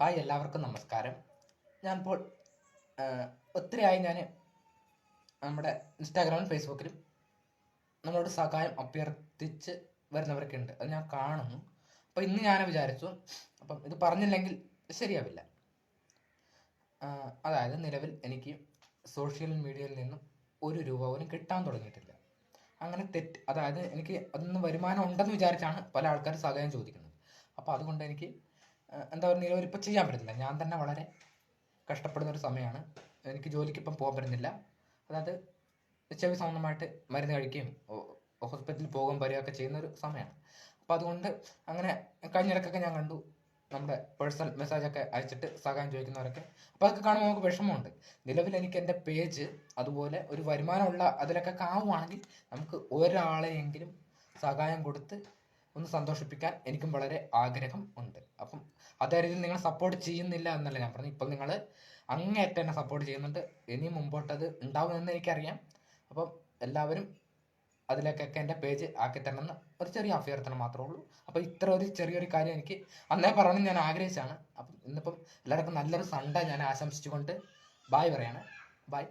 Hi എല്ലാവർക്കും നമസ്കാരം. ഞാനിപ്പോൾ ഒത്തിരിയായി ഞാൻ നമ്മുടെ ഇൻസ്റ്റാഗ്രാമിലും ഫേസ്ബുക്കിലും നമ്മളോട് സഹായം അഭ്യർത്ഥിച്ച് വരുന്നവരൊക്കെ ഉണ്ട്. അത് ഞാൻ കാണുന്നു. അപ്പോൾ ഇന്ന് ഞാൻ വിചാരിച്ചു അപ്പം ഇത് പറഞ്ഞില്ലെങ്കിൽ ശരിയാവില്ല. അതായത് നിലവിൽ എനിക്ക് സോഷ്യൽ മീഡിയയിൽ നിന്നും ഒരു രൂപ പോലും കിട്ടാൻ തുടങ്ങിയിട്ടില്ല. അങ്ങനെ തെറ്റ് അതായത് എനിക്ക് അതൊന്നും വരുമാനം ഉണ്ടെന്ന് വിചാരിച്ചാണ് പല ആൾക്കാരും സഹായം ചോദിക്കുന്നത്. അപ്പോൾ അതുകൊണ്ട് എനിക്ക് എന്താ പറയുക നിലവിൽ ഇപ്പോൾ ചെയ്യാൻ പറ്റുന്നില്ല. ഞാൻ തന്നെ വളരെ കഷ്ടപ്പെടുന്ന ഒരു സമയമാണ്. എനിക്ക് ജോലിക്ക് ഇപ്പം പോകാൻ പറ്റുന്നില്ല. അതായത് ചെവി സംബന്ധമായിട്ട് മരുന്ന് കഴിക്കുകയും ഹോസ്പിറ്റലിൽ പോകുകയും വരികയൊക്കെ ചെയ്യുന്ന ഒരു സമയമാണ്. അപ്പോൾ അതുകൊണ്ട് അങ്ങനെ കഴിഞ്ഞിടക്കൊക്കെ ഞാൻ കണ്ടു നമ്മുടെ പേഴ്സണൽ മെസ്സേജൊക്കെ അയച്ചിട്ട് സഹായം ചോദിക്കുന്നവരൊക്കെ. അപ്പോൾ അതൊക്കെ കാണുമ്പോൾ നമുക്ക് വിഷമമുണ്ട്. നിലവിൽ എനിക്ക് എന്റെ പേജ് അതുപോലെ ഒരു വരുമാനമുള്ള അതിലൊക്കെ ആവുകയാണെങ്കിൽ നമുക്ക് ഒരാളെയെങ്കിലും സഹായം കൊടുത്ത് ഒന്ന് സന്തോഷിപ്പിക്കാൻ എനിക്കും വളരെ ആഗ്രഹം ഉണ്ട്. അതേ രീതിയിൽ നിങ്ങൾ സപ്പോർട്ട് ചെയ്യുന്നില്ല എന്നല്ല ഞാൻ പറഞ്ഞു ഇപ്പം നിങ്ങൾ അങ്ങേയറ്റം എന്നെ സപ്പോർട്ട് ചെയ്യുന്നുണ്ട്. ഇനി മുമ്പോട്ടത് ഉണ്ടാവുമെന്ന് എനിക്കറിയാം. അപ്പം എല്ലാവരും അതിലേക്കൊക്കെ എന്റെ പേജ് ആക്കി തരണമെന്ന് ഒരു ചെറിയ അഭ്യർത്ഥന മാത്രമേ ഉള്ളൂ. അപ്പോൾ ഇത്ര ഒരു ചെറിയൊരു കാര്യം എനിക്ക് അന്നേ പറയണം ഞാൻ ആഗ്രഹിച്ചാണ്. അപ്പം ഇന്നിപ്പം എല്ലാവർക്കും നല്ലൊരു സൺഡേ ഞാൻ ആശംസിച്ചുകൊണ്ട് ബായ് പറയാണ്. ബായ്